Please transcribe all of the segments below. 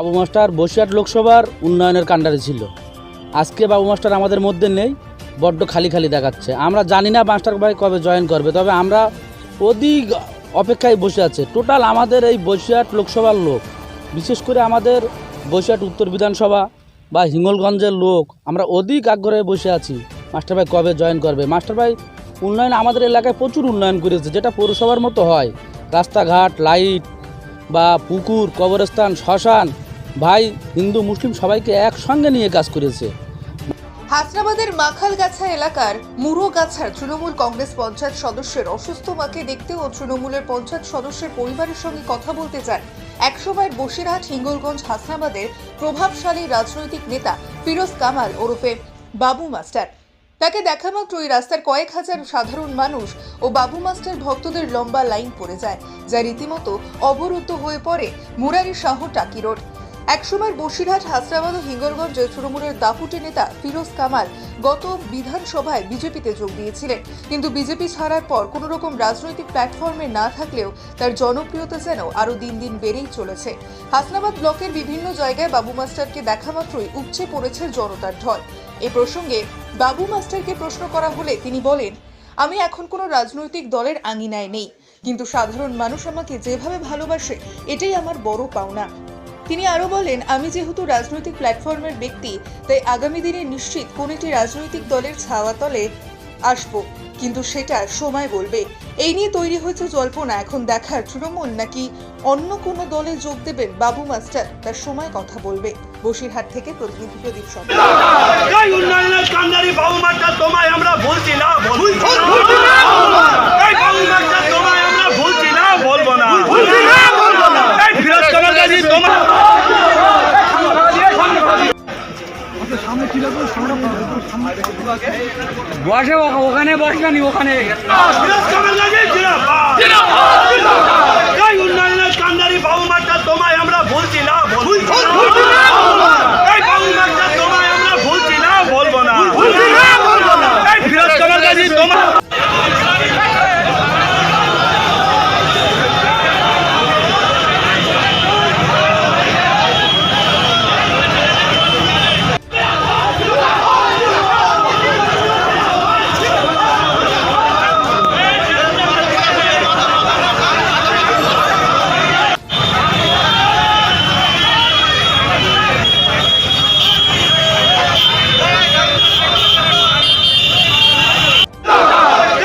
বাবু master Basirhat লোকসভার উন্নয়নের কাণ্ডারে ছিল। আজকে বাবু মাস্টার আমাদের মধ্যে নেই, বড্ড খালি খালি দেখাচ্ছে। আমরা জানি না মাস্টার ভাই কবে জয়েন করবে, তবে আমরা অধিক অপেক্ষায় বসে আছে। টোটাল আমাদের এই বসিরহাট লোকসভার লোক, বিশেষ করে আমাদের বসিরহাট উত্তর বিধানসভা বা হিঙ্গলগঞ্জের লোক, আমরা অধিক আগ্রহে বসে আছি মাস্টার ভাই কবে জয়েন করবে। মাস্টার ভাই, উন্নয়ন আমাদের এলাকায় প্রচুর উন্নয়ন করেছে, যেটা পৌরসভার মতো হয়। রাস্তাঘাট, লাইট বা পুকুর, কবরস্থান, শ্মশান ভাই, হিন্দু, মুসলিম সবাইকে একসঙ্গে নিয়ে কাজ করেছে। হাসনাবাদের মাখালগাছা এলাকার মুরোগাছার তৃণমূল কংগ্রেস পঞ্চায়েত সদস্যের অসুস্থ মাকে দেখতে ও তৃণমূলের পঞ্চায়েত সদস্যের পরিবারের সঙ্গে কথা বলতে চান একসময়ের বসিরহাট, হিঙ্গলগঞ্জ, হাসনাবাদের প্রভাবশালী রাজনৈতিক নেতা ফিরোজ কামাল ওরফে বাবু মাস্টার। তাকে দেখা মাত্র ওই রাস্তার কয়েক হাজার সাধারণ মানুষ ও বাবু মাস্টার ভক্তদের লম্বা লাইন পড়ে যায়, যা রীতিমতো অবরুদ্ধ হয়ে পড়ে মুরারি শাহ টাকি রোড। একসময় বসিরহাট হাসনাবাদ ও হিঙ্গলগঞ্জে তৃণমূলের দাপুটে নেতা ফিরোজ কামাল গত বিধানসভায় বিজেপিতে যোগ দিয়েছিলেন। কিন্তু বিজেপি ছাড়ার পর কোনো রকম রাজনৈতিক প্ল্যাটফর্মে না থাকলেও তার জনপ্রিয়তা যেন আরও দিন দিন বেড়েই চলেছে। হাসনাবাদ ব্লকের বিভিন্ন জায়গায় বাবু মাস্টারকে দেখা মাত্রই উপচে পড়েছে জনতার ঢল। এ প্রসঙ্গে বাবু মাস্টারকে প্রশ্ন করা হলে তিনি বলেন, আমি এখন কোনো রাজনৈতিক দলের আঙিনায় নেই। কিন্তু সাধারণ মানুষ আমাকে যেভাবে ভালোবাসে, এটাই আমার বড় পাওনা। তিনি আরও বলেন, আমি যেহেতু রাজনৈতিক প্ল্যাটফর্মের ব্যক্তি, তাই আগামী দিনে নিশ্চিত কোন একটি রাজনৈতিক দলের ছাওয়াতলে আসব। কিন্তু সেটা সময় বলবে। এই নিয়ে তৈরি হয়েছে জল্পনা। এখন দেখার তৃণমূল নাকি অন্য কোনো দলে যোগ দেবেন বাবু মাস্টার? তার সময় কথা বলবে। বসিরহাট থেকে প্রতিনিধি প্রদীপ সরকার। বসে ওখানে বসবেনি ওখানে কান্দারি বাবু মার্কা তোমায় আমরা বলছি না। এই বাবু মার্কা তোমায় আমরা ভুলছি না বলব না এই ফিরোজ কামাল গাজী তোমার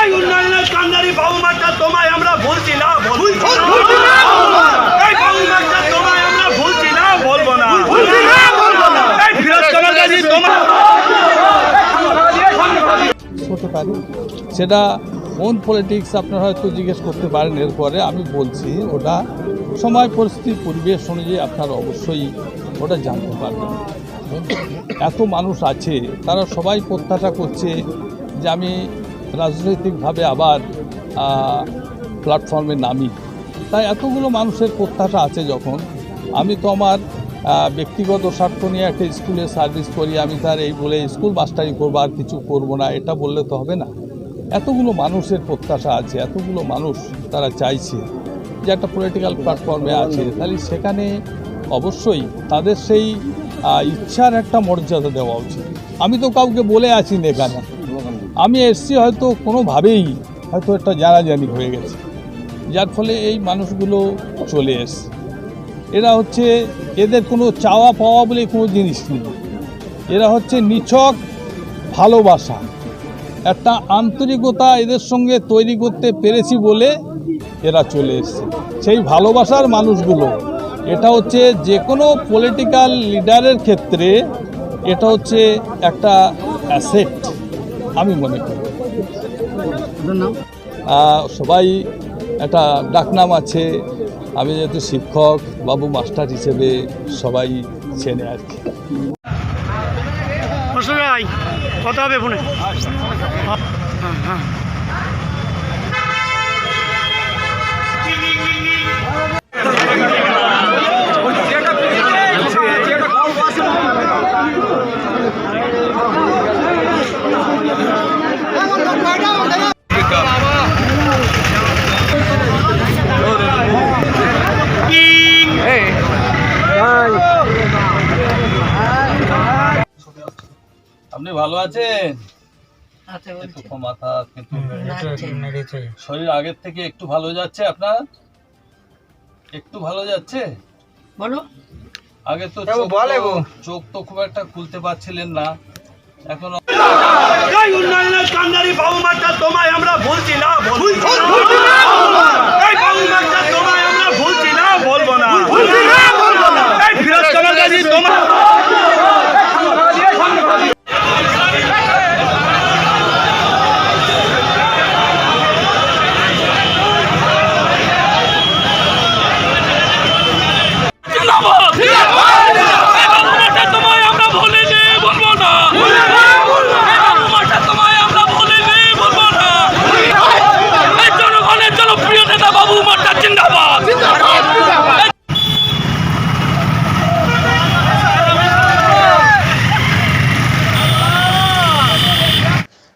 এই উন্নয়নের কান্দারি বাবু মার্কা তোমায় আমরা ভুলছি না বলছি না। এই বাবু মার্কা তোমায় আমরা ভুলছি না বলব না এই ফিরোজ কামাল গাজী তোমার হতে পারে। সেটা কোন পলিটিক্স আপনারা হয়তো জিজ্ঞেস করতে পারেন, এরপরে আমি বলছি ওটা সময় পরিস্থিতি, পরিবেশ অনুযায়ী আপনারা অবশ্যই ওটা জানতে পারবেন। এত মানুষ আছে, তারা সবাই প্রত্যাশা করছে যে আমি রাজনৈতিকভাবে আবার প্ল্যাটফর্মে নামি। তাই এতগুলো মানুষের প্রত্যাশা আছে যখন, আমি তো আমার ব্যক্তিগত স্বার্থ নিয়ে একটা স্কুলে সার্ভিস করি, আমি তার এই বলে স্কুল মাস্টারি করব, আর কিছু করব না, এটা বললে তো হবে না। এতগুলো মানুষের প্রত্যাশা আছে, এতগুলো মানুষ তারা চাইছে যে একটা পলিটিক্যাল প্ল্যাটফর্মে আছে। তাহলে সেখানে অবশ্যই তাদের সেই ইচ্ছার একটা মর্যাদা দেওয়া উচিত। আমি তো কাউকে বলে আছি না এখানে। আমি এসছি হয়তো কোনোভাবেই হয়তো একটা জানাজানি হয়ে গেছে। যার ফলে এই মানুষগুলো চলে এসছে। এরা হচ্ছে এদের কোনো চাওয়া পাওয়া বলে কোনো জিনিস নেই। এরা হচ্ছে নিছক ভালোবাসা। একটা আন্তরিকতা এদের সঙ্গে তৈরি করতে পেরেছি বলে এরা চলে এসছে। সেই ভালোবাসার মানুষগুলো এটা হচ্ছে যে কোনো পলিটিক্যাল লিডারের ক্ষেত্রে এটা হচ্ছে একটা অ্যাসেট আমি মনে করি। সবাই একটা ডাকনাম আছে। আমি যেহেতু শিক্ষক বাবু মাস্টার হিসেবে সবাই চেনে আর কি। কত হবে ফোনে। আপনি ভালো আছেন? একটু মাথা কিন্তু শরীর আগের থেকে একটু ভালো যাচ্ছে আপনার? একটু ভালো যাচ্ছে? বলো। আগে তো চোখ বলে তো- চোখ তো খুব একটা খুলতে পারছিলেন না। এখন উন্নয়নের কান্দারি বাবু মাস্টার তোমায় আমরা ভুলছি না বলছি না। বলব না।